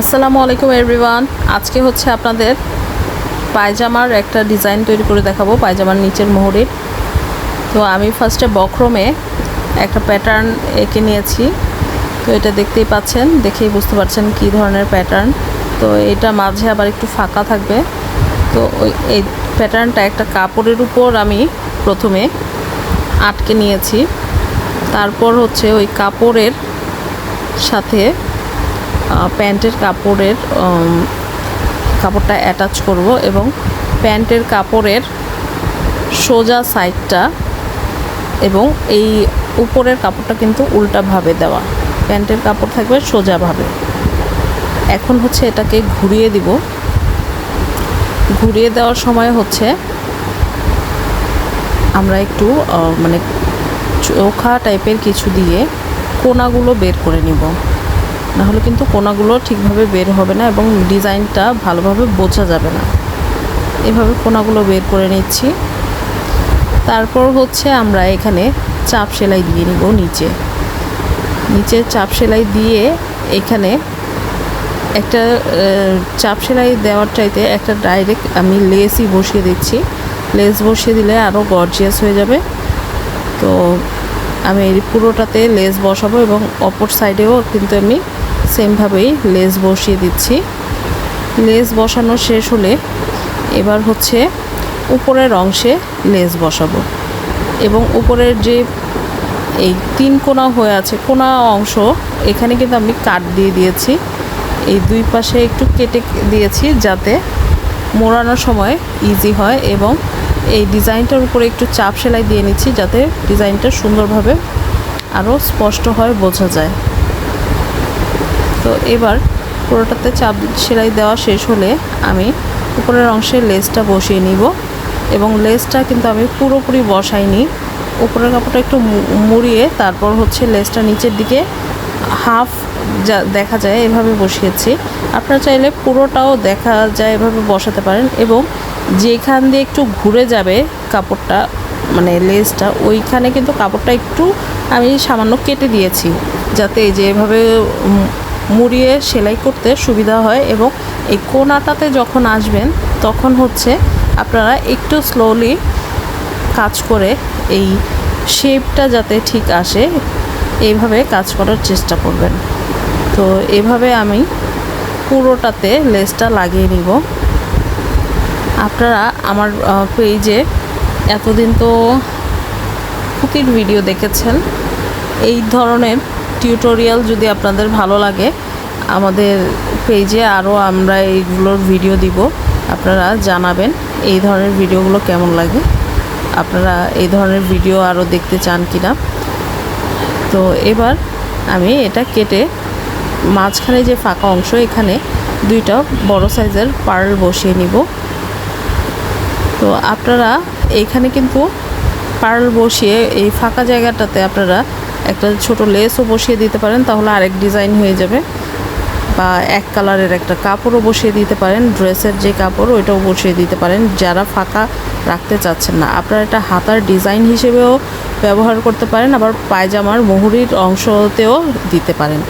আসসালামু আলাইকুম এভরিওয়ান আজকে হচ্ছে আপনাদের পায়জামার একটা ডিজাইন তৈরি করে দেখাবো, পায়জামার নিচের মোহরের তো আমি ফার্স্টে বক্রমে একটা প্যাটার্ন এঁকে নিয়েছি। তো এটা দেখতেই পাচ্ছেন, দেখেই বুঝতে পারছেন কী ধরনের প্যাটার্ন তো এটা মাঝে আবার একটু ফাঁকা থাকবে। তো ওই, এই প্যাটার্নটা একটা কাপড়ের উপর আমি প্রথমে আটকে নিয়েছি। তারপর হচ্ছে ওই কাপড়ের সাথে প্যান্টের কাপড়ের কাপড়টা অ্যাটাচ করব এবং প্যান্টের কাপড়ের সোজা সাইডটা এবং এই উপরের কাপড়টা কিন্তু উল্টাভাবে দেওয়া। প্যান্টের কাপড় থাকবে সোজাভাবে এখন হচ্ছে এটাকে ঘুরিয়ে দিব। ঘুরিয়ে দেওয়ার সময় হচ্ছে আমরা একটু মানে চোখা টাইপের কিছু দিয়ে কোনাগুলো বের করে নিব। নাহলে কিন্তু কোনাগুলো ঠিকভাবে বের হবে না এবং ডিজাইনটা ভালোভাবে বোঝা যাবে না। এভাবে কোনাগুলো বের করে নিচ্ছি। তারপর হচ্ছে আমরা এখানে চাপ সেলাই দিয়ে নিব নিচে। নিচে চাপ সেলাই দিয়ে এখানে একটা চাপ সেলাই দেওয়ার চাইতে একটা ডাইরেক্ট আমি লেসই বসিয়ে দিচ্ছি। লেস বসিয়ে দিলে আরও গর্জিয়াস হয়ে যাবে। তো আমি পুরোটাতে লেস বসাবো এবং অপর সাইডেও কিন্তু আমি সেমভাবেই লেস বসিয়ে দিচ্ছি। লেস বসানো শেষ হলে এবার হচ্ছে উপরের অংশে লেস বসাবো এবং উপরের যে এই তিন কোনা হয়ে আছে, কোনা অংশ, এখানে কিন্তু আমি কাট দিয়ে দিয়েছি। এই দুই পাশে একটু কেটে দিয়েছি যাতে মোড়ানোর সময় ইজি হয় এবং এই ডিজাইনটার উপরে একটু চাপ সেলাই দিয়ে নিচ্ছি যাতে ডিজাইনটা সুন্দরভাবে আরও স্পষ্ট হয়, বোঝা যায়। তো এবার পুরোটাতে চাপ সেলাই দেওয়া শেষ হলে আমি উপরের অংশে লেসটা বসিয়ে নিব এবং লেসটা কিন্তু আমি পুরোপুরি বসাইনি। উপরের কাপড়টা একটু মুড়িয়ে তারপর হচ্ছে লেসটা নিচের দিকে হাফ যা দেখা যায় এভাবে বসিয়েছি। আপনারা চাইলে পুরোটাও দেখা যায় এভাবে বসাতে পারেন এবং যেখান দিয়ে একটু ঘুরে যাবে কাপড়টা মানে লেসটা, ওইখানে কিন্তু কাপড়টা একটু আমি সামান্য কেটে দিয়েছি। যাতে যে এভাবে মুড়িয়ে সেলাই করতে সুবিধা হয় এবং এই কোনাটাতে যখন আসবেন, তখন হচ্ছে আপনারা একটু স্লোলি কাজ করে এই শেপটা যাতে ঠিক আসে এইভাবে কাজ করার চেষ্টা করবেন। তো এভাবে আমি পুরোটাতে লেসটা লাগিয়ে নিব। আপনারা আমার পেজে এতদিন তো কুকির ভিডিও দেখেছেন। এই ধরনের টিউটোরিয়াল যদি আপনাদের ভালো লাগে, আমাদের পেজে আরও আমরা এইগুলোর ভিডিও দিব। আপনারা জানাবেন এই ধরনের ভিডিওগুলো কেমন লাগে। আপনারা এই ধরনের ভিডিও আরও দেখতে চান কি না তো এবার আমি এটা কেটে মাঝখানে যে ফাঁকা অংশ, এখানে দুইটা বড় সাইজের পার্ল বসিয়ে নিব। তো আপনারা এইখানে কিন্তু পার্ল বসিয়ে এই ফাঁকা জায়গাটাতে আপনারা একটা ছোট লেসও বসিয়ে দিতে পারেন, তাহলে আরেক ডিজাইন হয়ে যাবে। বা এক কালারের একটা কাপড়ও বসিয়ে দিতে পারেন, ড্রেসের যে কাপড় ওইটাও বসিয়ে দিতে পারেন, যারা ফাঁকা রাখতে চাচ্ছেন না। আপনারা এটা হাতার ডিজাইন হিসেবেও ব্যবহার করতে পারেন, আবার পায়জামার মুহুরির অংশতেও দিতে পারেন।